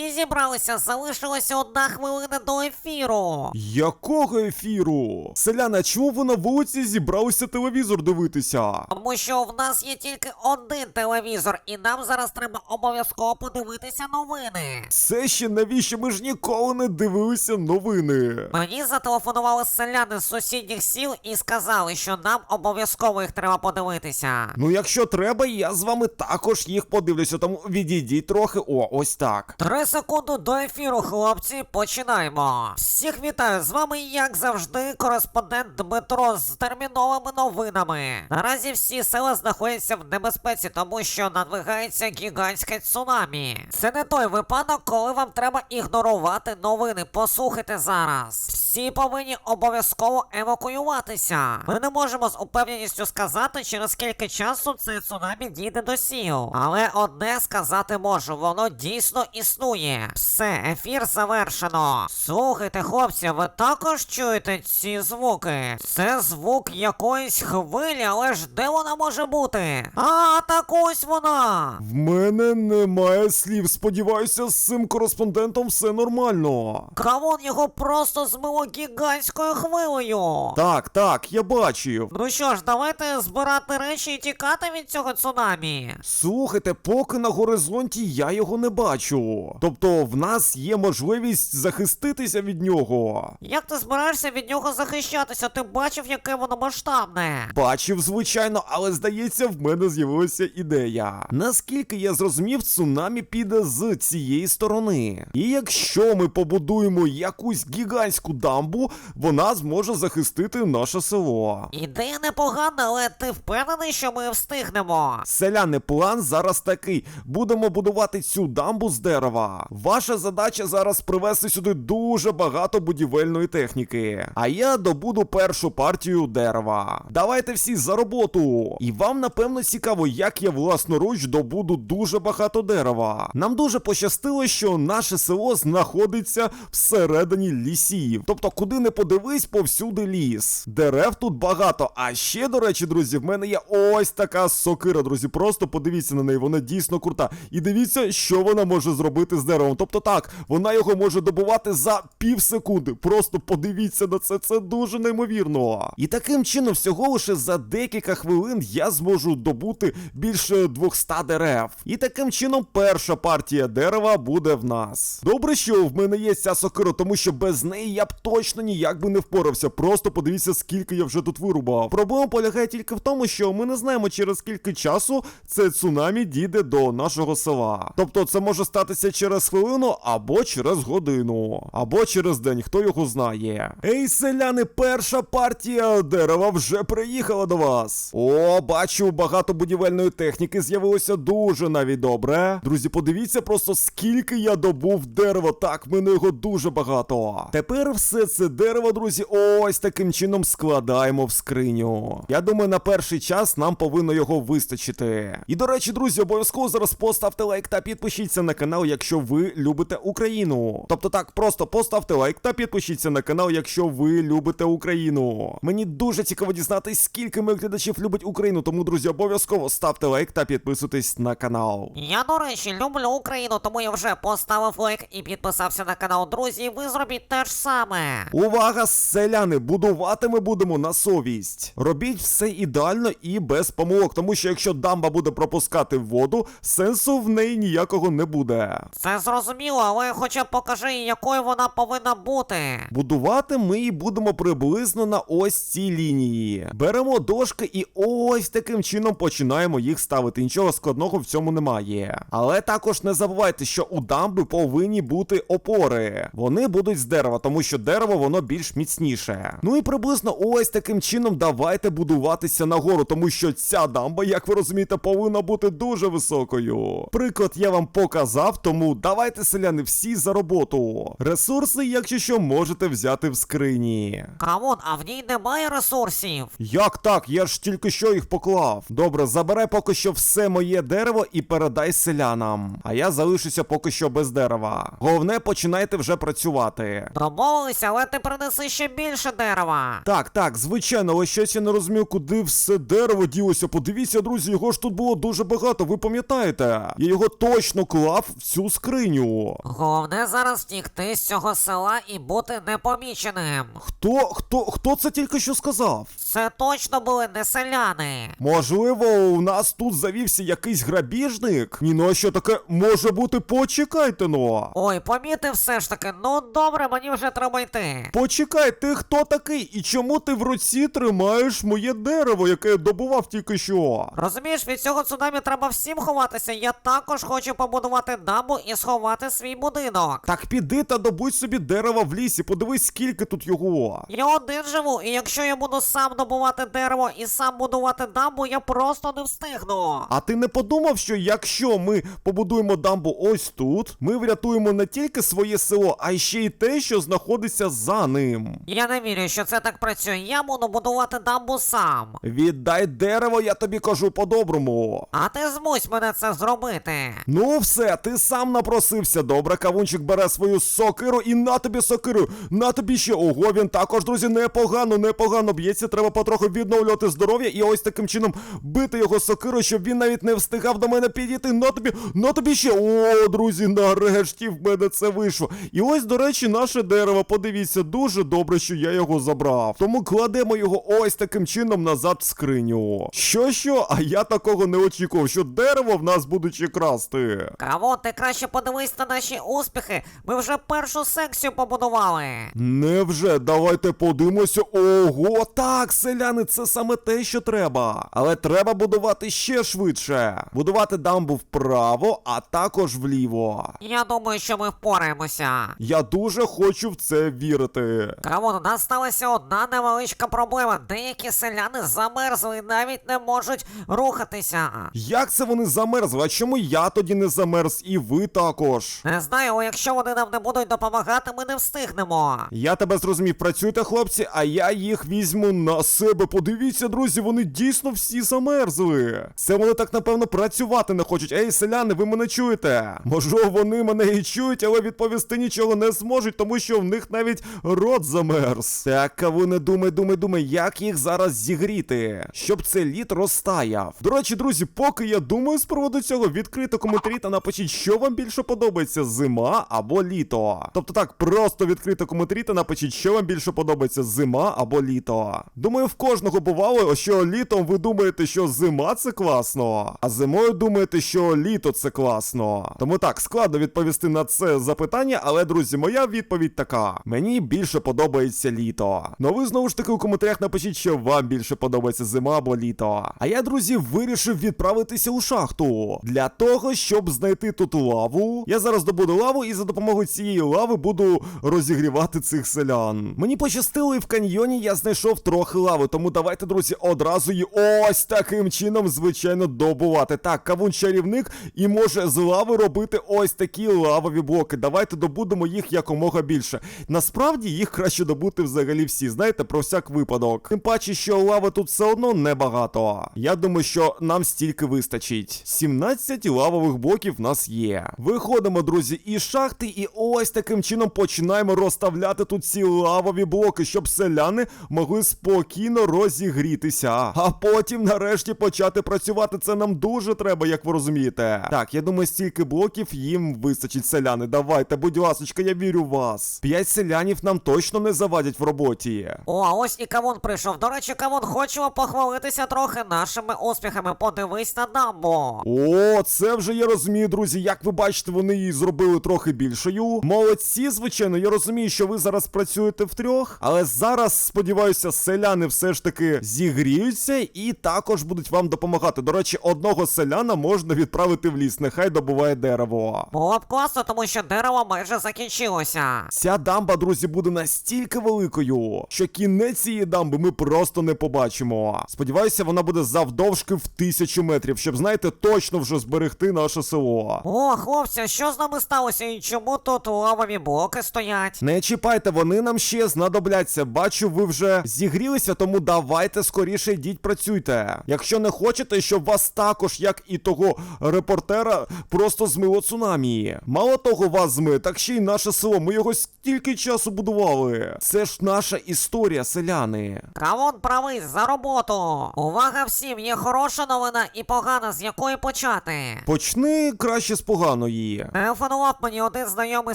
всі зібралися, залишилася одна хвилина до ефіру. Якого ефіру? Селяна, чому ви на вулиці зібралися телевізор дивитися? Тому що в нас є тільки один телевізор, і нам зараз треба обов'язково подивитися новини. Це ще навіщо? Ми ж ніколи не дивилися новини. Мені зателефонували селяни з сусідніх сіл і сказали, що нам обов'язково їх треба подивитися. Ну, якщо треба, я з вами також їх подивлюся, тому відійдіть трохи. О, ось так. Три секунди до ефіру, хлопці, починаємо. Всіх вітаю з вами, як завжди, кореспондент Дмитро з терміновими новинами. Наразі всі села знаходяться в небезпеці, тому що надвигається гігантське цунамі. Це не той випадок, коли вам треба ігнорувати новини. Послухайте зараз. Всі повинні обов'язково евакуюватися. Ми не можемо з упевненістю сказати, через скільки часу цей цунамі дійде до сіл. Але одне сказати можу, воно дійсно існує. Все, ефір завершено. Слухайте, хлопці, ви також чуєте ці звуки? Це звук якоїсь хвилі, але ж де вона може бути? А, так ось вона. В мене немає слів. Сподіваюся, з цим кореспондентом все нормально. Камон його просто змило гігантською хвилею. Так, так, я бачив. Ну що ж, давайте збирати речі і тікати від цього цунамі. Слухайте, поки на горизонті я його не бачу. Тобто в нас є можливість захиститися від нього. Як ти збираєшся від нього захищатися? Ти бачив, яке воно масштабне? Бачив, звичайно, але здається, в мене з'явилася ідея. Наскільки я зрозумів, цунамі піде з цієї сторони. І якщо ми побудуємо якусь гігантську дамбу, вона зможе захистити наше село. Ідея непогана, але ти впевнений, що ми встигнемо. Селяни, план зараз такий: будемо будувати цю дамбу з дерева. Ваша задача зараз привезти сюди дуже багато будівельної техніки. А я добуду першу партію дерева. Давайте всі за роботу. І вам напевно цікаво, як я власноруч добуду дуже багато дерева. Нам дуже пощастило, що наше село знаходиться всередині лісів. Тобто, куди не подивись, повсюди ліс. Дерев тут багато. А ще, до речі, друзі, в мене є ось така сокира, друзі. Просто подивіться на неї, вона дійсно крута. І дивіться, що вона може зробити з деревом. Тобто так, вона його може добувати за пів секунди. Просто подивіться на це, це дуже неймовірно. І таким чином, всього лише за декілька хвилин я зможу добути більше 200 дерев. І таким чином перша партія дерева буде в нас. Добре, що в мене є ця сокира, тому що без неї я б точно ніяк би не впорався. Просто подивіться, скільки я вже тут вирубав. Проблема полягає тільки в тому, що ми не знаємо, через скільки часу це цунамі дійде до нашого села. Тобто це може статися через хвилину або через годину, або через день, хто його знає. Ей, селяни, перша партія дерева вже приїхала до вас. О, бачу, багато будівельної техніки з'явилося дуже навіть добре. Друзі, подивіться просто скільки я добув дерева. Так, в мене його дуже багато. Тепер все це дерево, друзі, ось таким чином складаємо в скриню. Я думаю, на перший час нам повинно його вистачити. І до речі, друзі, обов'язково зараз поставте лайк та підпишіться на канал, якщо ви любите Україну. Тобто так, просто поставте лайк та підпишіться на канал, якщо ви любите Україну. Мені дуже цікаво дізнатись, скільки моїх глядачів любить Україну. Тому, друзі, обов'язково ставте лайк та підписуйтесь на канал. Я, до речі, люблю Україну, тому я вже поставив лайк і підписався на канал. Друзі, ви зробіть те ж саме. Увага, селяни! Будувати ми будемо на совість. Робіть все ідеально і без помилок, тому що якщо дамба буде пропускати воду, сенсу в неї ніякого не буде. Це зрозуміло, але хоча б покажи, якою вона повинна бути. Будувати ми її будемо приблизно на ось цій лінії. Беремо дошки і ось таким чином починаємо їх ставити. Нічого складного в цьому немає. Але також не забувайте, що у дамби повинні бути опори. Вони будуть з дерева, тому що дерево воно більш міцніше. Ну і приблизно ось таким чином давайте будуватися нагору, тому що ця дамба, як ви розумієте, повинна бути дуже високою. Приклад я вам показав, тому давайте, селяни, всі за роботу. Ресурси, якщо що, можете взяти в скрині. Камон, а в ній немає ресурсів. Як так? Я ж тільки що їх поклав. Добре, забирай поки що все моє дерево і передай селянам. А я залишуся поки що без дерева. Головне, починайте вже працювати. Домовилися, але ти принеси ще більше дерева. Так, так, звичайно, але щось я не розумію, куди все дерево ділося. Подивіться, друзі, його ж тут було дуже багато, ви пам'ятаєте? Я його точно клав в цю скриню. Скриню. Головне зараз втікти з цього села і бути непоміченим. Хто, хто, хто це тільки що сказав? Це точно були не селяни. Можливо, у нас тут завівся якийсь грабіжник? Ні, ну а що таке може бути? Почекайте ну. Ой, помітив все ж таки. Ну добре, мені вже треба йти. Почекай, ти хто такий? І чому ти в руці тримаєш моє дерево, яке я добував тільки що? Розумієш, від цього цунамі треба всім ховатися. Я також хочу побудувати дамбу і сховати свій будинок. Так піди та добудь собі дерева в лісі, подивись, скільки тут його. Я один живу, і якщо я буду сам добувати дерево і сам будувати дамбу, я просто не встигну. А ти не подумав, що якщо ми побудуємо дамбу ось тут, ми врятуємо не тільки своє село, а ще й те, що знаходиться за ним. Я не вірю, що це так працює. Я буду будувати дамбу сам. Віддай дерево, я тобі кажу по-доброму. А ти змусь мене це зробити. Ну все, ти сам напросився. Добре, кавунчик бере свою сокиру і на тобі сокиру. На тобі ще. Ого, він також, друзі, непогано, непогано б'ється. Треба потроху відновлювати здоров'я і ось таким чином бити його сокиру, щоб він навіть не встигав до мене підійти. На тобі, на тобі ще. О, друзі, нарешті в мене це вийшло. І ось, до речі, наше дерево. Подивіться, дуже добре, що я його забрав. Тому кладемо його ось таким чином назад в скриню. Що що? А я такого не очікував, що дерево в нас будуть красти. Кавон, ти краще подивись на наші успіхи. Ми вже першу секцію побудували. Невже, давайте подивимося. Ого, так, селяни, це саме те, що треба. Але треба будувати ще швидше. Будувати дамбу вправо, а також вліво. Я думаю, що ми впораємося. Я дуже хочу в це вірити. Кавон, у нас сталася одна невеличка проблема. Деякі селяни замерзли і навіть не можуть рухатися. Як це вони замерзли? А чому я тоді не замерз і ви також? Не знаю, якщо вони нам не будуть допомагати, ми не встигнемо. Я тебе зрозумів, працюйте, хлопці, а я їх візьму на себе. Подивіться, друзі, вони дійсно всі замерзли. Це вони так напевно працювати не хочуть. Ей, селяни, ви мене чуєте? Можливо, вони мене і чують, але відповісти нічого не зможуть, тому що в них навіть рот замерз. Так, каву не думай, думай, думай, як їх зараз зігріти, щоб цей лід розтаяв. До речі, друзі, поки я думаю з приводу цього, відкрито коментарі та напишіть, що вам більше подобається: зима або літо. Тобто так, просто відкрито коментарі та напишіть, що вам більше подобається зима або літо. Думаю, в кожного бувало, що літом ви думаєте, що зима це класно, а зимою думаєте, що літо це класно. Тому так, складно відповісти на це запитання, але друзі, моя відповідь така: мені більше подобається літо. Ну ви знову ж таки у коментарях напишіть, що вам більше подобається зима або літо. А я, друзі, вирішив відправитися у шахту для того, щоб знайти тут лаву. Я зараз добуду лаву і за допомогою цієї лави буду розігрівати цих селян. Мені пощастило, і в каньйоні я знайшов трохи лави, тому давайте, друзі, одразу її ось таким чином, звичайно, добувати. Так, кавун чарівник і може з лави робити ось такі лавові блоки. Давайте добудемо їх якомога більше. Насправді їх краще добути взагалі всі, знаєте, про всяк випадок. Тим паче, що лави тут все одно небагато. Я думаю, що нам стільки вистачить. 17 лавових блоків в нас є. Виходимо, друзі, із шахти, і ось таким чином починаємо розставляти тут ці лавові блоки, щоб селяни могли спокійно розігрітися. А потім, нарешті, почати працювати. Це нам дуже треба, як ви розумієте. Так, я думаю, стільки блоків їм вистачить селяни. Давайте, будь ласочка, я вірю в вас. П'ять селянів нам точно не завадять в роботі. О, а ось і Кавун прийшов. До речі, Кавун, хочемо похвалитися трохи нашими успіхами. Подивись на дамбу. О, це вже я розумію, друзі. Як ви бачите, вони її зробили трохи більшою. Молодці, звичайно, я розумію, що ви зараз працюєте втрьох, але зараз, сподіваюся, селяни все ж таки зігріються і також будуть вам допомагати. До речі, одного селяна можна відправити в ліс, нехай добуває дерево. Було б класно, тому що дерево майже закінчилося. Ця дамба, друзі, буде настільки великою, що кінець цієї дамби ми просто не побачимо. Сподіваюся, вона буде завдовжки в тисячу метрів, щоб, знаєте, точно вже зберегти наше село. О, хлопці, що з нами сталося і чому тут лавові блоки стоять? Не чіпайте, вони нам ще знадобляться. Бачу, ви вже зігрілися, тому давайте скоріше йдіть працюйте. Якщо не хочете, щоб вас також, як і того репортера, просто змило цунамі. Мало того, вас зми, так ще й наше село. Ми його стільки часу будували. Це ж наша історія, селяни. Кавун правий за роботу. Увага всім, є хороша новина і погана, з якої почати. Почни краще з поганої. Жодної. Телефонував мені один знайомий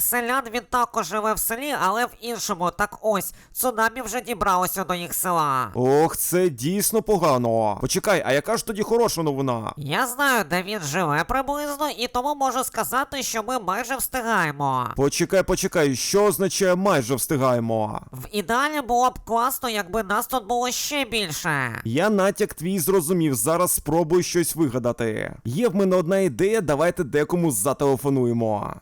селян, він також живе в селі, але в іншому. Так ось, цунамі вже дібралося до їх села. Ох, це дійсно погано. Почекай, а яка ж тоді хороша новина? Я знаю, де він живе приблизно, і тому можу сказати, що ми майже встигаємо. Почекай, почекай, що означає майже встигаємо? В ідеалі було б класно, якби нас тут було ще більше. Я натяк твій зрозумів, зараз спробую щось вигадати. Є в мене одна ідея, давайте декому зателефонуємо.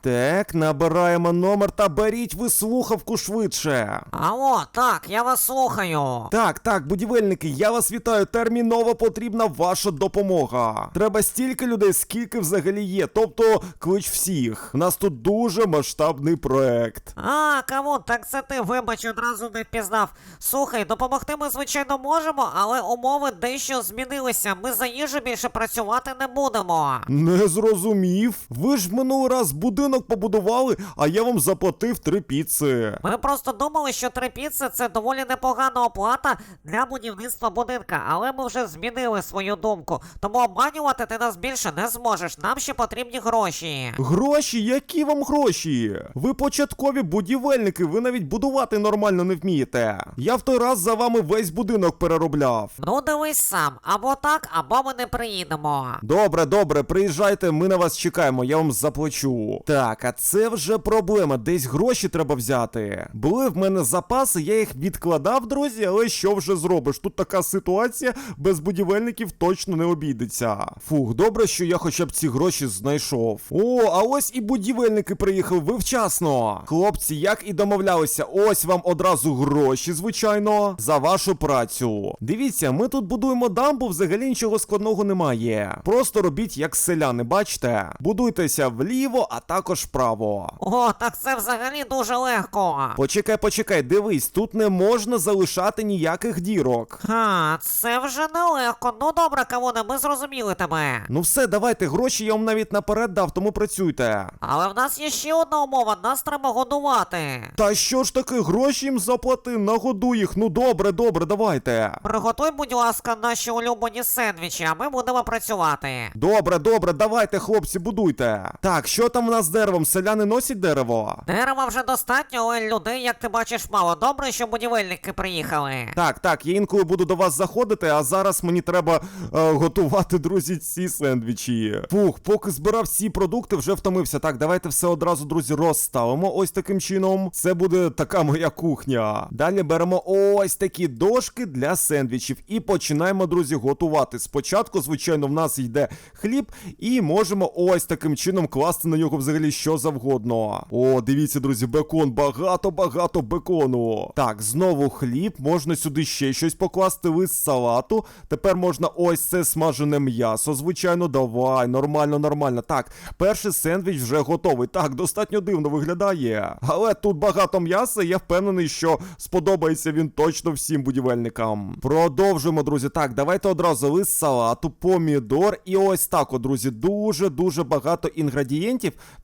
Так, набираємо номер та беріть ви слухавку швидше. Алло, так, я вас слухаю. Так, так, будівельники, я вас вітаю. Терміново потрібна ваша допомога. Треба стільки людей, скільки взагалі є. Тобто клич всіх. У нас тут дуже масштабний проект. А, кавун, так це ти, вибач, одразу не впізнав. Слухай, допомогти ми, звичайно, можемо, але умови дещо змінилися. Ми за їжу більше працювати не будемо. Не зрозумів. Ви ж минулий раз будинок побудували, а я вам заплатив три піци. Ми просто думали, що три піци це доволі непогана оплата для будівництва будинка, але ми вже змінили свою думку. Тому обманювати ти нас більше не зможеш. Нам ще потрібні гроші. Гроші, які вам гроші? Ви початкові будівельники, ви навіть будувати нормально не вмієте. Я в той раз за вами весь будинок переробляв. Ну дивись сам, або так, або ми не приїдемо. Добре, добре, приїжджайте, ми на вас чекаємо, я вам заплачу. Так, а це вже проблема. Десь гроші треба взяти. Були в мене запаси, я їх відкладав, друзі, але що вже зробиш? Тут така ситуація, без будівельників точно не обійдеться. Фух, добре, що я хоча б ці гроші знайшов. О, а ось і будівельники приїхали. Ви вчасно. Хлопці, як і домовлялися, ось вам одразу гроші, звичайно, за вашу працю. Дивіться, ми тут будуємо дамбу, взагалі нічого складного немає. Просто робіть як селяни, бачите? Будуйтеся вліво, а також вправо. О, так це взагалі дуже легко. Почекай, почекай, дивись, тут не можна залишати ніяких дірок. Ха, це вже нелегко. Ну добре, Кавуне, ми зрозуміли тебе. Ну все, давайте, гроші я вам навіть наперед дав, тому працюйте. Але в нас є ще одна умова, нас треба годувати. Та що ж таки, гроші їм заплати, нагодуй їх. Ну добре, добре, давайте. Приготуй, будь ласка, наші улюблені сендвічі, а ми будемо працювати. Добре, добре, давайте, хлопці, будуйте. Так, що там у нас з деревом? Селяни носять дерево? Дерева вже достатньо, але людей, як ти бачиш, мало. Добре, що будівельники приїхали. Так, так, я інколи буду до вас заходити, а зараз мені треба е, готувати, друзі, ці сендвічі. Фух, поки збирав всі продукти, вже втомився. Так, давайте все одразу, друзі, розставимо ось таким чином. Це буде така моя кухня. Далі беремо ось такі дошки для сендвічів і починаємо, друзі, готувати. Спочатку, звичайно, в нас йде хліб, і можемо ось таким чином класти на нього взагалі що завгодно. О, дивіться, друзі, бекон, багато-багато бекону. Так, знову хліб, можна сюди ще щось покласти, лист салату. Тепер можна ось це смажене м'ясо, звичайно, давай, нормально, нормально. Так, перший сендвіч вже готовий. Так, достатньо дивно виглядає. Але тут багато м'яса, і я впевнений, що сподобається він точно всім будівельникам. Продовжуємо, друзі. Так, давайте одразу лист салату, помідор. І ось так, от, друзі, дуже-дуже багато інгредієнтів.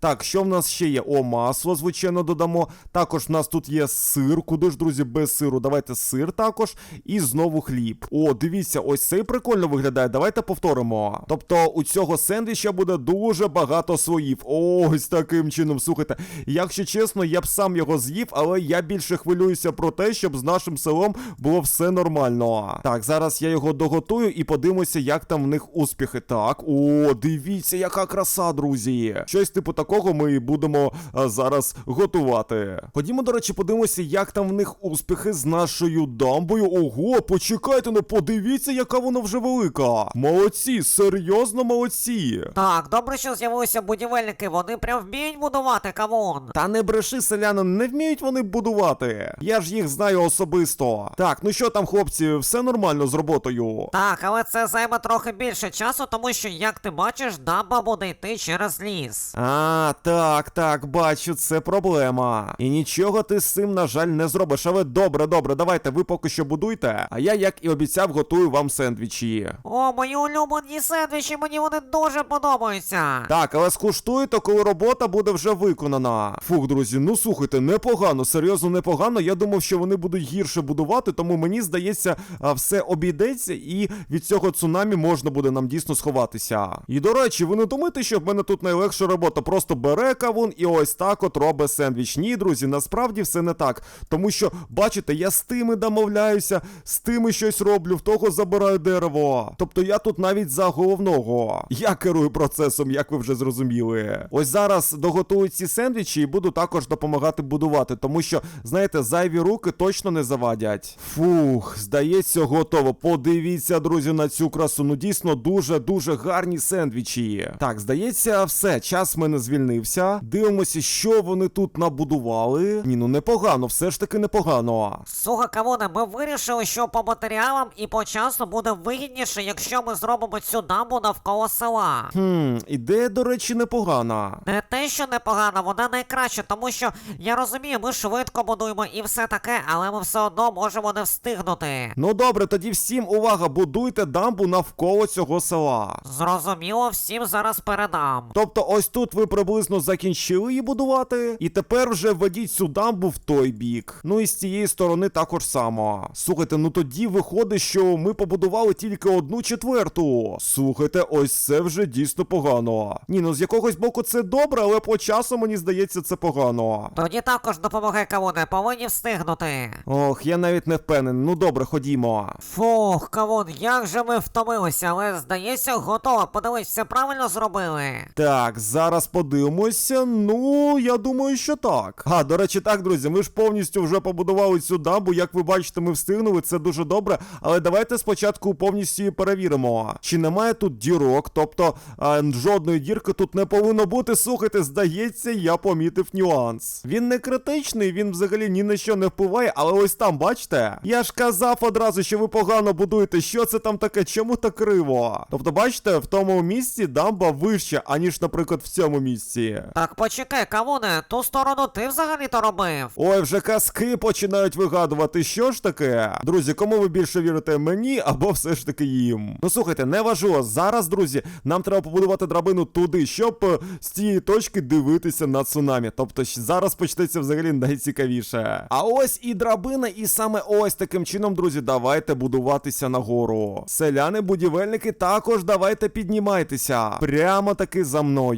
Так, що в нас ще є? О, масло, звичайно, додамо. Також в нас тут є сир. Куди ж, друзі, без сиру? Давайте сир також. І знову хліб. О, дивіться, ось цей прикольно виглядає. Давайте повторимо. Тобто у цього сендвіча буде дуже багато слоїв. Ось таким чином. Слухайте, якщо чесно, я б сам його з'їв, але я більше хвилююся про те, щоб з нашим селом було все нормально. Так, зараз я його доготую і подивимося, як там в них успіхи. Так, о, дивіться, яка краса, друзі. Щось типу такого ми і будемо а, зараз готувати. Ходімо, до речі, подивимося, як там в них успіхи з нашою дамбою. Ого, почекайте, ну подивіться, яка вона вже велика. Молодці, серйозно молодці. Так, добре, що з'явилися будівельники, вони прям вміють будувати кавун. Та не бреши, селянин, не вміють вони будувати. Я ж їх знаю особисто. Так, ну що там, хлопці, все нормально з роботою. Так, але це займе трохи більше часу, тому що, як ти бачиш, дамба буде йти через ліс. А, так, так, бачу, це проблема. І нічого ти з цим, на жаль, не зробиш. Але добре, добре, давайте ви поки що будуйте. А я, як і обіцяв, готую вам сендвічі. О, мої улюблені сендвічі, мені вони дуже подобаються. Так, але скуштуйте, коли робота буде вже виконана. Фух, друзі, ну слухайте, непогано, серйозно непогано. Я думав, що вони будуть гірше будувати, тому мені здається, все обійдеться, і від цього цунамі можна буде нам дійсно сховатися. І до речі, ви не думаєте, що в мене тут найлегше найлегша робота. Просто бере кавун і ось так от робить сендвіч. Ні, друзі, насправді все не так. Тому що, бачите, я з тими домовляюся, з тими щось роблю, в того забираю дерево. Тобто я тут навіть за головного. Я керую процесом, як ви вже зрозуміли. Ось зараз доготую ці сендвічі і буду також допомагати будувати, тому що, знаєте, зайві руки точно не завадять. Фух, здається, готово. Подивіться, друзі, на цю красу. Ну дійсно дуже-дуже гарні сендвічі. Так, здається, все, час мене звільнився. Дивимося, що вони тут набудували. Ні, ну непогано, все ж таки непогано. Слухай, Кавуне, ми вирішили, що по матеріалам і по часу буде вигідніше, якщо ми зробимо цю дамбу навколо села. Хм, ідея, до речі, непогана. Не те, що непогано, вона найкраща, тому що я розумію, ми швидко будуємо і все таке, але ми все одно можемо не встигнути. Ну добре, тоді всім увага, будуйте дамбу навколо цього села. Зрозуміло, всім зараз передам. Тобто, ось тут ви приблизно закінчили її будувати, і тепер вже введіть цю дамбу в той бік. Ну і з цієї сторони також само. Слухайте, ну тоді виходить, що ми побудували тільки одну четверту. Слухайте, ось це вже дійсно погано. Ні, ну з якогось боку це добре, але по часу мені здається це погано. Тоді також допомагай Кавуне, повинні встигнути. Ох, я навіть не впевнений. Ну добре, ходімо. Фух, Кавун, як же ми втомилися, але здається, готово. Подивись, все правильно зробили. Так, зараз подивимося. Ну, я думаю, що так. А, до речі, так, друзі, ми ж повністю вже побудували цю дамбу. Як ви бачите, ми встигнули, це дуже добре. Але давайте спочатку повністю її перевіримо. Чи немає тут дірок, тобто а, жодної дірки тут не повинно бути. Слухайте, здається, я помітив нюанс. Він не критичний, він взагалі ні на що не впливає, але ось там, бачите? Я ж казав одразу, що ви погано будуєте. Що це там таке? Чому так криво? Тобто, бачите, в тому місці дамба вища, аніж, наприклад, в цьому місці. Так почекай, Кавуне, ту сторону ти взагалі-то робив. Ой, вже казки починають вигадувати. Що ж таке? Друзі, кому ви більше вірите мені або все ж таки їм? Ну слухайте, не важливо. Зараз, друзі, нам треба побудувати драбину туди, щоб е, з цієї точки дивитися на цунамі. Тобто зараз почнеться взагалі найцікавіше. А ось і драбина, і саме ось таким чином, друзі, давайте будуватися нагору. Селяни, будівельники, також давайте піднімайтеся. Прямо таки за мною.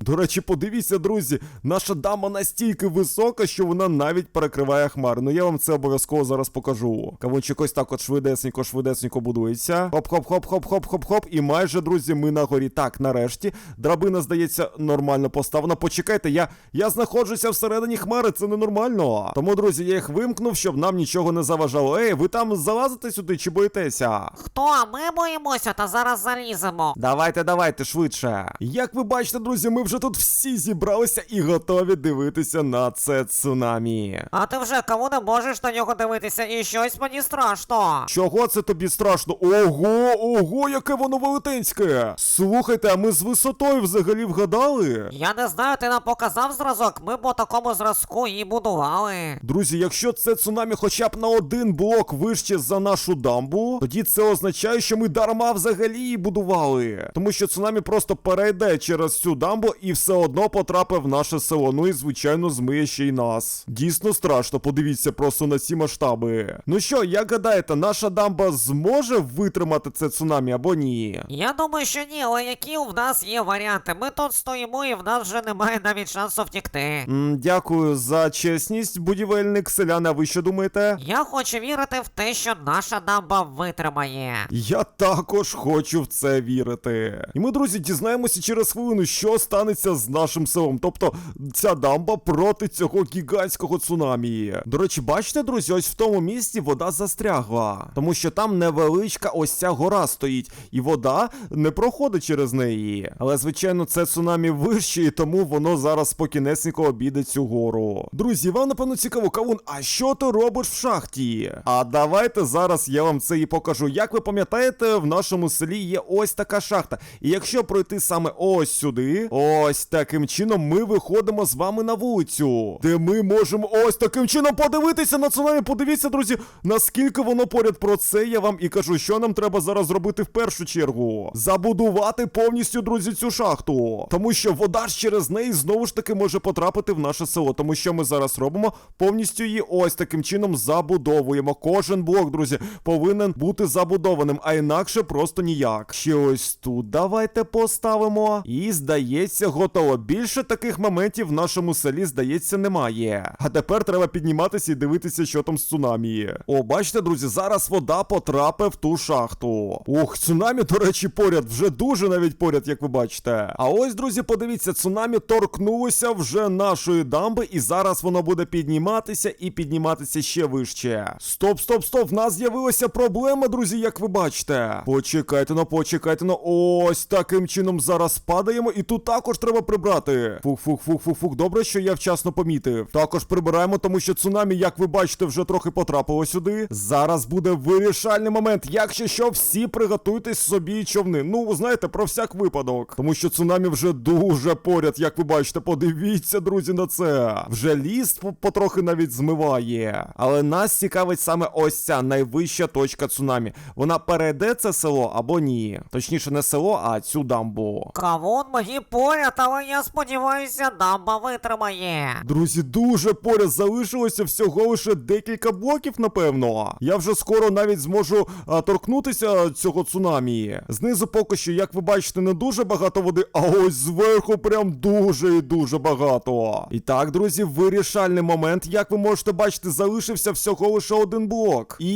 До речі, подивіться, друзі, наша дама настільки висока, що вона навіть перекриває хмари. Ну я вам це обов'язково зараз покажу. Кавунчик ось так от швидесенько, швидесенько будується. Хоп-хоп-хоп-хоп-хоп-хоп-хоп. І майже, друзі, ми на горі. Так, нарешті. Драбина, здається, нормально поставлена. Почекайте, я, я знаходжуся всередині хмари, це ненормально. Тому, друзі, я їх вимкнув, щоб нам нічого не заважало. Ей, ви там залазите сюди чи боїтеся? Хто? Ми боїмося та зараз заліземо. Давайте, давайте швидше. Як ви бачите, друзі, ми вже тут всі зібралися і готові дивитися на це цунамі. А ти вже Кавуне можеш на нього дивитися і щось мені страшно. Чого це тобі страшно? Ого, ого, яке воно велетенське! Слухайте, а ми з висотою взагалі вгадали? Я не знаю, ти нам показав зразок, ми по такому зразку і будували. Друзі, якщо це цунамі хоча б на один блок вище за нашу дамбу, тоді це означає, що ми дарма взагалі її будували. Тому що цунамі просто перейде через цю дамбу і все одно потрапив в наше село. Ну і звичайно змиє ще й нас. Дійсно страшно, подивіться просто на ці масштаби. Ну що, як гадаєте, наша дамба зможе витримати це цунамі або ні? Я думаю, що ні, але які у нас є варіанти? Ми тут стоїмо і в нас вже немає навіть шансу втікти. М, дякую за чесність, будівельник селяна. Ви що думаєте? Я хочу вірити в те, що наша дамба витримає. Я також хочу в це вірити. І ми, друзі, дізнаємося через хвилину, що станеться з нашим селом. Тобто, ця дамба проти цього гігантського цунамі. До речі, бачите, друзі, ось в тому місці вода застрягла. Тому що там невеличка ось ця гора стоїть, і вода не проходить через неї. Але, звичайно, це цунамі вище, і тому воно зараз спокійнесенько обійде цю гору. Друзі, вам напевно цікаво, кавун, а що ти робиш в шахті? А давайте зараз я вам це і покажу. Як ви пам'ятаєте, в нашому селі є ось така шахта. І якщо пройти саме ось сюди, ось таким чином ми виходимо з вами на вулицю, де ми можемо ось таким чином подивитися на цунамі. Подивіться, друзі, наскільки воно поряд про це я вам і кажу, що нам треба зараз зробити в першу чергу. Забудувати повністю, друзі, цю шахту. Тому що вода ж через неї знову ж таки може потрапити в наше село. Тому що ми зараз робимо, повністю її ось таким чином забудовуємо. Кожен блок, друзі, повинен бути забудованим, а інакше просто ніяк. Ще ось тут давайте поставимо. І здається. Здається, готово. Більше таких моментів в нашому селі, здається, немає. А тепер треба підніматися і дивитися, що там з цунамі. О, бачите, друзі, зараз вода потрапить в ту шахту. Ох, цунамі, до речі, поряд, вже дуже навіть поряд, як ви бачите. А ось, друзі, подивіться, цунамі торкнулося вже нашої дамби, і зараз воно буде підніматися і підніматися ще вище. Стоп, стоп, стоп! В нас з'явилася проблема, друзі, як ви бачите. Почекайте ну, почекайте ну. Ось таким чином зараз падаємо, і тут також треба прибрати. Фух, фух, фух, фух, фух. Добре, що я вчасно помітив. Також прибираємо, тому що цунамі, як ви бачите, вже трохи потрапило сюди. Зараз буде вирішальний момент. Якщо що, всі приготуйтесь собі човни. Ну, знаєте, про всяк випадок. Тому що цунамі вже дуже поряд, як ви бачите. Подивіться, друзі, на це. Вже ліс потрохи навіть змиває. Але нас цікавить саме ось ця найвища точка цунамі. Вона перейде це село або ні. Точніше, не село, а цю дамбу. Кавун мої поряд, але я сподіваюся, дамба витримає. Друзі, дуже поряд залишилося всього лише декілька блоків, напевно. Я вже скоро навіть зможу а, торкнутися цього цунамі. Знизу поки що, як ви бачите, не дуже багато води, а ось зверху прям дуже і дуже багато. І так, друзі, вирішальний момент, як ви можете бачити, залишився всього лише один блок. І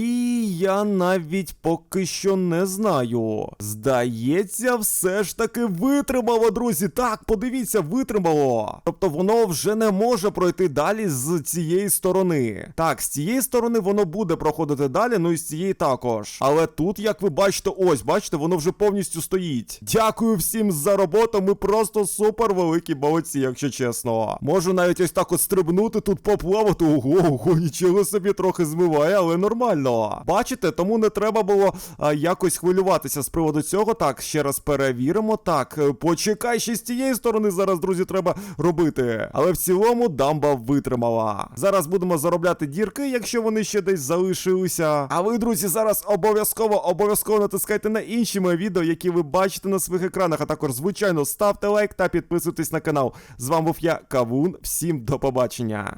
я навіть поки що не знаю. Здається, все ж таки витримало, друзі. Так, подивіться, витримало. Тобто воно вже не може пройти далі з цієї сторони. Так, з цієї сторони воно буде проходити далі, ну і з цієї також. Але тут, як ви бачите, ось, бачите, воно вже повністю стоїть. Дякую всім за роботу. Ми просто супер великі молодці, якщо чесно. Можу навіть ось так от стрибнути тут поплавати. Ого, ого, нічого собі трохи змиває, але нормально. Бачите, тому не треба було а, якось хвилюватися з приводу цього. Так, ще раз перевіримо. Так, е, почекай, ще з цієї сторони зараз, друзі, треба робити. Але в цілому дамба витримала. Зараз будемо заробляти дірки, якщо вони ще десь залишилися. А ви, друзі, зараз обов'язково обов'язково натискайте на інші мої відео, які ви бачите на своїх екранах. А також, звичайно, ставте лайк та підписуйтесь на канал. З вами був я, Кавун. Всім до побачення.